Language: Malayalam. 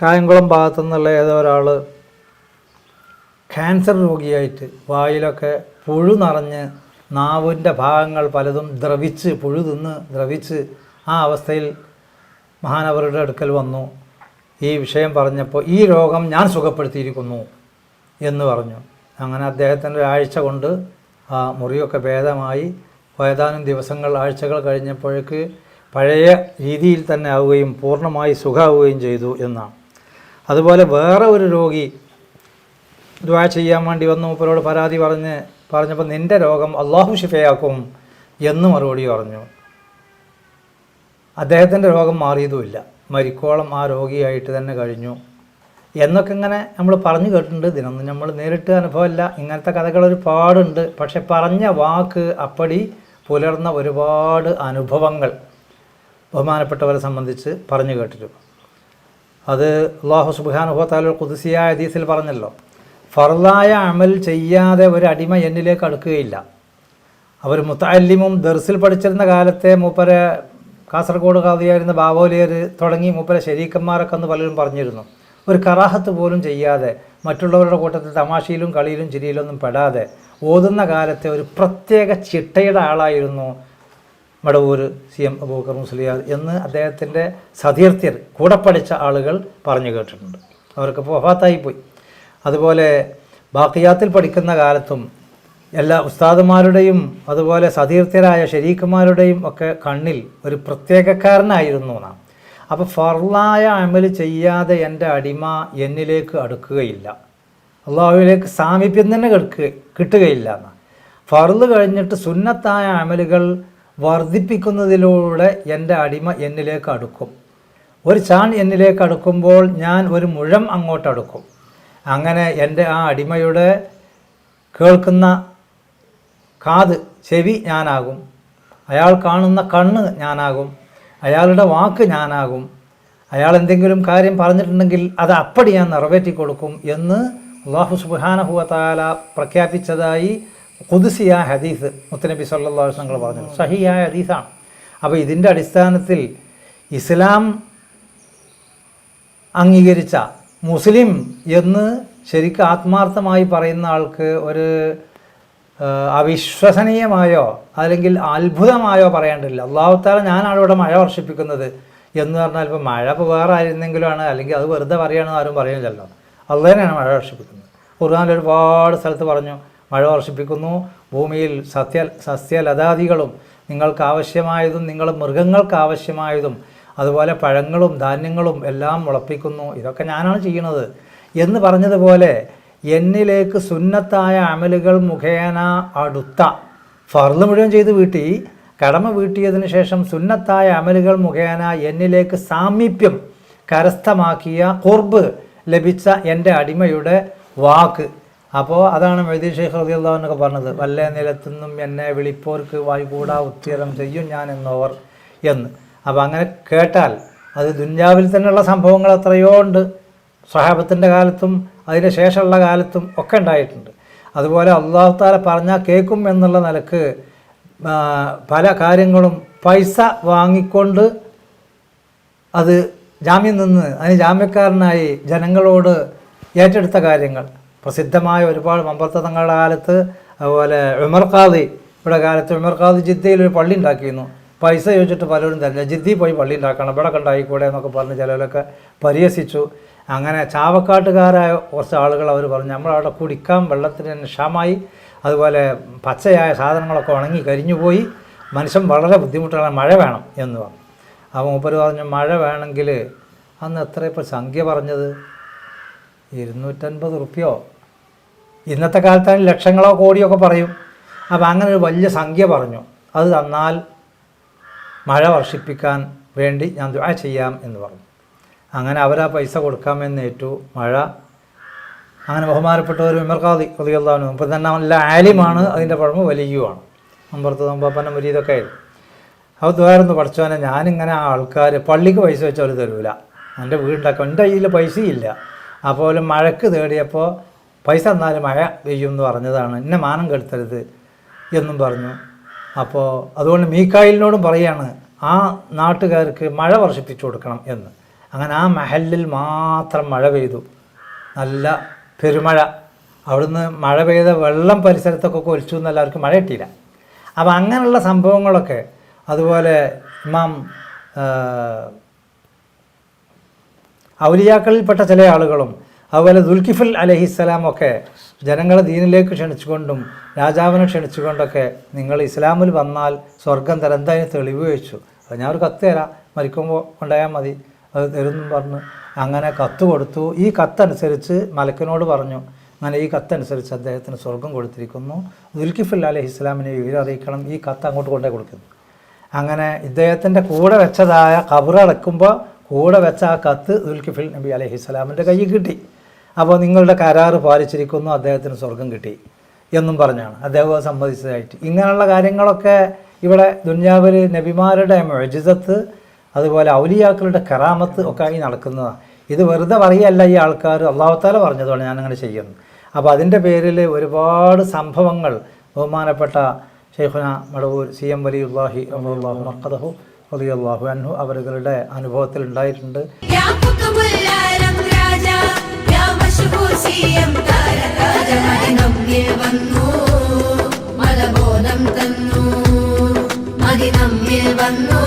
കായംകുളം ഭാഗത്തു നിന്നുള്ള ഏതോ ഒരാൾ ക്യാൻസർ രോഗിയായിട്ട് വായിലൊക്കെ പുഴു നിറഞ്ഞ് നാവിന്റെ ഭാഗങ്ങൾ പലതും ദ്രവിച്ച് പുഴു തിന്ന് ദ്രവിച്ച് ആ അവസ്ഥയിൽ മഹാനവരുടെ അടുക്കൽ വന്നു. ഈ വിഷയം പറഞ്ഞപ്പോൾ ഈ രോഗം ഞാൻ സുഖപ്പെടുത്തിയിരിക്കുന്നു എന്ന് പറഞ്ഞു. അങ്ങനെ അദ്ദേഹത്തിന്റെ ഒരാഴ്ച കൊണ്ട് ആ മുറിയൊക്കെ ഭേദമായി. ഏതാനും ദിവസങ്ങൾ ആഴ്ചകൾ കഴിഞ്ഞപ്പോഴേക്ക് പഴയ രീതിയിൽ തന്നെ ആവുകയും പൂർണമായി സുഖമാവുകയും ചെയ്തു എന്നാണ്. അതുപോലെ വേറെ ഒരു രോഗി ദ്വാ ചെയ്യാൻ വേണ്ടി വന്നു മൂപ്പരോട് പരാതി പറഞ്ഞ് പറഞ്ഞപ്പോൾ നിന്റെ രോഗം അള്ളാഹു ഷിഫയാക്കും എന്ന് മറുപടി പറഞ്ഞു. അദ്ദേഹത്തിന്റെ രോഗം മാറിയതുമില്ല. മരിക്കോളം ആ രോഗിയായിട്ട് തന്നെ കഴിഞ്ഞു. എന്നൊക്കെ ഇങ്ങനെ നമ്മൾ പറഞ്ഞു കേട്ടിട്ടുണ്ട്. ഇതിനൊന്നും നമ്മൾ നേരിട്ട് അനുഭവമല്ല. ഇങ്ങനത്തെ കഥകൾ ഒരുപാടുണ്ട്. പക്ഷെ പറഞ്ഞ വാക്ക് അപ്പടി പുലർന്ന ഒരുപാട് അനുഭവങ്ങൾ ബഹുമാനപ്പെട്ടവരെ സംബന്ധിച്ച് പറഞ്ഞു കേട്ടിട്ടുണ്ട്. അത് അള്ളാഹു സുബാനുഭവത്താല കുതിസിയായ ഹദീസിൽ പറഞ്ഞല്ലോ. ഫർളായ അമൽ ചെയ്യാതെ ഒരു അടിമ എന്നിലേക്ക് അടുക്കുകയില്ല. അവർ മുത്തല്ലിമും ദർസിൽ പഠിച്ചിരുന്ന കാലത്തെ മൂപ്പരെ കാസർഗോഡ് കാതിയായിരുന്ന ബാബോലിയർ തുടങ്ങി മൂപ്പരെ ശരീക്കന്മാരൊക്കെ എന്ന് പലരും പറഞ്ഞിരുന്നു. ഒരു കറാഹത്ത് പോലും ചെയ്യാതെ മറ്റുള്ളവരുടെ കൂട്ടത്തിൽ തമാശയിലും കളിയിലും ചിരിയിലൊന്നും പെടാതെ ഓതുന്ന കാലത്തെ ഒരു പ്രത്യേക ചിട്ടയുടെ ആളായിരുന്നു മടവൂർ സി എം അബൂബക്കർ മുസ്ലിയാർ എന്ന് അദ്ദേഹത്തിന്റെ സതീർത്ഥ്യർ കൂടെ പഠിച്ച ആളുകൾ പറഞ്ഞു കേട്ടിട്ടുണ്ട്. അവർക്കിപ്പോൾ വഫാത്തായി പോയി അതുപോലെ ബാക്കിയാത്തിൽ പഠിക്കുന്ന കാലത്തും എല്ലാ ഉസ്താദുമാരുടെയും അതുപോലെ സതീർത്ഥ്യരായ ഷരീഖുമാരുടെയും ഒക്കെ കണ്ണിൽ ഒരു പ്രത്യേകക്കാരനായിരുന്നു നാം അപ്പോൾ ഫർലായ അമൽ ചെയ്യാതെ എന്റെ അടിമ എന്നിലേക്ക് അടുക്കുകയില്ല. അള്ളാഹുവിലേക്ക് സാമീപ്യം തന്നെ കിട്ടുകയില്ല എന്ന് ഫർൾ കഴിഞ്ഞിട്ട് സുന്നത്തായ അമലുകൾ വർദ്ധിപ്പിക്കുന്നതിലൂടെ എന്റെ അടിമ എന്നിലേക്ക് അടുക്കും. ഒരു ചാൺ എന്നിലേക്ക് അടുക്കുമ്പോൾ ഞാൻ ഒരു മുഴം അങ്ങോട്ട് അടുക്കും. അങ്ങനെ എന്റെ ആ അടിമയുടെ കേൾക്കുന്ന കാത് ചെവി ഞാനാകും. അയാൾ കാണുന്ന കണ്ണ് ഞാനാകും. അയാളുടെ വാക്ക് ഞാനാകും. അയാൾ എന്തെങ്കിലും കാര്യം പറഞ്ഞിട്ടുണ്ടെങ്കിൽ അത് അപ്പടി ഞാൻ നിറവേറ്റി കൊടുക്കും എന്ന് അള്ളാഹു സുബാനഹുവത്താല പ്രഖ്യാപിച്ചതായി കുതിസിയ ഹദീസ് മുത്തനബി സല്ലാ വസ്ലങ്ങൾ പറഞ്ഞു സഹിയായ ഹദീസാണ്. അപ്പോൾ ഇതിന്റെ അടിസ്ഥാനത്തിൽ ഇസ്ലാം അംഗീകരിച്ച മുസ്ലിം എന്ന് ശരിക്കും ആത്മാർത്ഥമായി പറയുന്ന ആൾക്ക് ഒരു അവിശ്വസനീയമായോ അല്ലെങ്കിൽ അത്ഭുതമായോ പറയേണ്ടില്ല അള്ളാഹുത്താല ഞാനാണ് ഇവിടെ മഴ വർഷിപ്പിക്കുന്നത് എന്ന് പറഞ്ഞാൽ ഇപ്പോൾ മഴ വേറെ ആയിരുന്നെങ്കിലാണ് അല്ലെങ്കിൽ അത് വെറുതെ പറയുകയാണെന്ന് ആരും പറയുന്നില്ലല്ലോ. അള്ളേനാണ് മഴ വർഷിപ്പിക്കുന്നത്. ഒരുപാട് സ്ഥലത്ത് പറഞ്ഞു മഴ വർഷിപ്പിക്കുന്നു. ഭൂമിയിൽ സസ്യ സസ്യലതാദികളും നിങ്ങൾക്ക് ആവശ്യമായതും നിങ്ങൾ മൃഗങ്ങൾക്ക് ആവശ്യമായതും അതുപോലെ പഴങ്ങളും ധാന്യങ്ങളും എല്ലാം മുളപ്പിക്കുന്നു. ഇതൊക്കെ ഞാനാണ് ചെയ്യുന്നത്. എന്ന് പറഞ്ഞതുപോലെ എന്നിലേക്ക് സുന്നത്തായ അമലുകൾ മുഖേന അടുത്ത. ഫർദ് മുഴുവൻ ചെയ്ത് വീട്ടി. കടമ വീട്ടിയതിന് ശേഷം സുന്നത്തായ അമലുകൾ മുഖേന എന്നിലേക്ക് സാമീപ്യം കരസ്ഥമാക്കിയ കുർബ് ലഭിച്ച എന്റെ അടിമയുടെ വാക്ക്. അപ്പോൾ അതാണ് മെഴുതി ഷെയ്ഖ് റതി എന്നൊക്കെ പറഞ്ഞത്. വല്ല നിലത്തുനിന്നും എന്നെ വിളിപ്പോർക്ക് വായുകൂടാ ഉത്തരം ചെയ്യും ഞാൻ എന്നോവർ എന്ന്. അപ്പോൾ അങ്ങനെ കേട്ടാൽ അത് ദുന്യാവിൽ തന്നെയുള്ള സംഭവങ്ങൾ എത്രയോ ഉണ്ട്. സഹാബത്തിന്റെ കാലത്തും അതിന് ശേഷമുള്ള കാലത്തും ഒക്കെ ഉണ്ടായിട്ടുണ്ട്. അതുപോലെ അള്ളാഹു താല പറഞ്ഞാൽ കേൾക്കും എന്നുള്ള നിലയ്ക്ക് പല കാര്യങ്ങളും പൈസ വാങ്ങിക്കൊണ്ട് അത് ജാമ്യം നിന്ന് അതിന് ജാമ്യക്കാരനായി ജനങ്ങളോട് ഏറ്റെടുത്ത കാര്യങ്ങൾ. പ്രസിദ്ധമായ ഒരുപാട് മമ്പർത്ത തങ്ങളുടെ കാലത്ത് അതുപോലെ ഉമർ ഖാദി ഇവിടെ കാലത്ത് ഉമർ ഖാദി ജിദ്ദയിൽ ഒരു പള്ളി ഉണ്ടാക്കിയിരുന്നു. പൈസ ചോദിച്ചിട്ട് പലരും തരില്ല ജിദ്ദി പോയി പള്ളി ഉണ്ടാക്കണം ഇവിടെ കണ്ടായിക്കൂടെ എന്നൊക്കെ പറഞ്ഞ് ചിലരൊക്കെ പരിഹസിച്ചു. അങ്ങനെ ചാവക്കാട്ടുകാരായ കുറച്ച് ആളുകൾ അവർ പറഞ്ഞു നമ്മളവിടെ കുടിക്കാൻ വെള്ളത്തിന് ക്ഷാമായി അതുപോലെ പച്ചയായ സാധനങ്ങളൊക്കെ ഉണങ്ങി കരിഞ്ഞുപോയി മനുഷ്യൻ വളരെ ബുദ്ധിമുട്ടാണ് മഴ വേണം എന്ന് പറഞ്ഞു. അപ്പോൾ മൂപ്പര് പറഞ്ഞു മഴ വേണമെങ്കിൽ അന്ന് എത്ര ഇപ്പോൾ സംഖ്യ പറഞ്ഞത്? ഇരുന്നൂറ്റൻപത് റുപ്യോ? ഇന്നത്തെ കാലത്താണ് ലക്ഷങ്ങളോ കോടിയോ ഒക്കെ പറയും. അപ്പോൾ അങ്ങനെ ഒരു വലിയ സംഖ്യ പറഞ്ഞു. അത് തന്നാൽ മഴ വർഷിപ്പിക്കാൻ വേണ്ടി ഞാൻ ദുആ ചെയ്യാം എന്ന് പറഞ്ഞു. അങ്ങനെ അവരാ പൈസ കൊടുക്കാമെന്ന് ഏറ്റു. മഴ. അങ്ങനെ ബഹുമാനപ്പെട്ടവർ വിമർക്കാതി കൊതികളാണ് ഇപ്പം തന്നെ നല്ല ആലിമാണ്. അതിന്റെ പഴമ വലിയുമാണ് അമ്പർത്ത് നമ്പപ്പന മുരീതൊക്കെ ആയിരുന്നു. അപ്പോൾ ദ്വാരന്ന് പഠിച്ചവനെ ഞാനിങ്ങനെ ആൾക്കാർ പള്ളിക്ക് പൈസ വെച്ചവർ തരൂല. എന്റെ വീടിന്റെ എന്റെ കയ്യിൽ പൈസയില്ല. അപ്പോൾ മഴക്ക് തേടിയപ്പോൾ പൈസ തന്നാൽ മഴ പെയ്യും എന്ന് പറഞ്ഞതാണ്. എന്നെ മാനം കെടുത്തരുത് എന്നും പറഞ്ഞു. അപ്പോൾ അതുകൊണ്ട് മീക്കായിലിനോടും പറയാണ് ആ നാട്ടുകാർക്ക് മഴ വർഷിപ്പിച്ചു കൊടുക്കണം എന്ന്. അങ്ങനെ ആ മഹലിൽ മാത്രം മഴ പെയ്തു. നല്ല പെരുമഴ. അവിടുന്ന് മഴ പെയ്ത വെള്ളം പരിസരത്തൊക്കെ ഒലിച്ചു എന്ന് എല്ലാവർക്കും മഴ കിട്ടിയില്ല. അപ്പോൾ അങ്ങനെയുള്ള സംഭവങ്ങളൊക്കെ അതുപോലെ ഇമാം ഔലിയാക്കളിൽപ്പെട്ട ചില ആളുകളും അതുപോലെ ദുൽഖിഫുൽ അലഹിസ്സലാം ഒക്കെ ജനങ്ങളെ ദീനിലേക്ക് ക്ഷണിച്ചുകൊണ്ടും രാജാവിനെ ക്ഷണിച്ചുകൊണ്ടൊക്കെ നിങ്ങൾ ഇസ്ലാമിൽ വന്നാൽ സ്വർഗം തരം എന്തായാലും തെളിവ് വെച്ചു അപ്പോൾ ഞാൻ ഒരു കത്ത് തരാം. മരിക്കുമ്പോൾ കൊണ്ടുപോയാൽ മതി. അത് തരുമെന്നും പറഞ്ഞ്. അങ്ങനെ കത്ത് കൊടുത്തു. ഈ കത്തനുസരിച്ച് മലക്കിനോട് പറഞ്ഞു. അങ്ങനെ ഈ കത്തനുസരിച്ച് അദ്ദേഹത്തിന് സ്വർഗം കൊടുത്തിരിക്കുന്നു. ദുൽഖിഫുൽ അലഹി ഇസ്ലാമിനെ വിവരറിയിക്കണം. ഈ കത്ത് അങ്ങോട്ട് കൊണ്ടേ കൊടുക്കുന്നു. അങ്ങനെ ഇദ്ദേഹത്തിന്റെ കൂടെ വെച്ചതായ കബറടക്കുമ്പോൾ കൂടെ വെച്ച ആ കത്ത് ദുൽഖിഫിൽ നബി അലഹിസ്സലാമിന്റെ കയ്യിൽ കിട്ടി. അപ്പോൾ നിങ്ങളുടെ കരാറ് പാലിച്ചിരിക്കുന്നു അദ്ദേഹത്തിന് സ്വർഗം കിട്ടി എന്നും പറഞ്ഞാണ്. അദ്ദേഹം സമ്മതിച്ചതായിട്ട്. ഇങ്ങനെയുള്ള കാര്യങ്ങളൊക്കെ ഇവിടെ ദുന്യാവിൽ നബിമാരുടെ മൊജിസത്ത് അതുപോലെ ഔലിയാക്കളുടെ കറാമത്ത് ഒക്കെ ആയി നടക്കുന്നതാണ് ഇത് വെറുതെ പറയല്ല ഈ ആൾക്കാർ അള്ളാഹത്താല പറഞ്ഞതുകൊണ്ട് ഞാനങ്ങനെ ചെയ്യുന്നു. അപ്പോൾ അതിന്റെ പേരിൽ ഒരുപാട് സംഭവങ്ങൾ ബഹുമാനപ്പെട്ട ഷെയ്ഖുന മടവൂർ സി എം വലിയുല്ലാഹി അബ്ദുല്ലാഹു മക്കദഹു അലിയല്ലാഹു അൻഹു അവരുടെ അനുഭവത്തിൽ ഉണ്ടായിട്ടുണ്ട് വന്നു.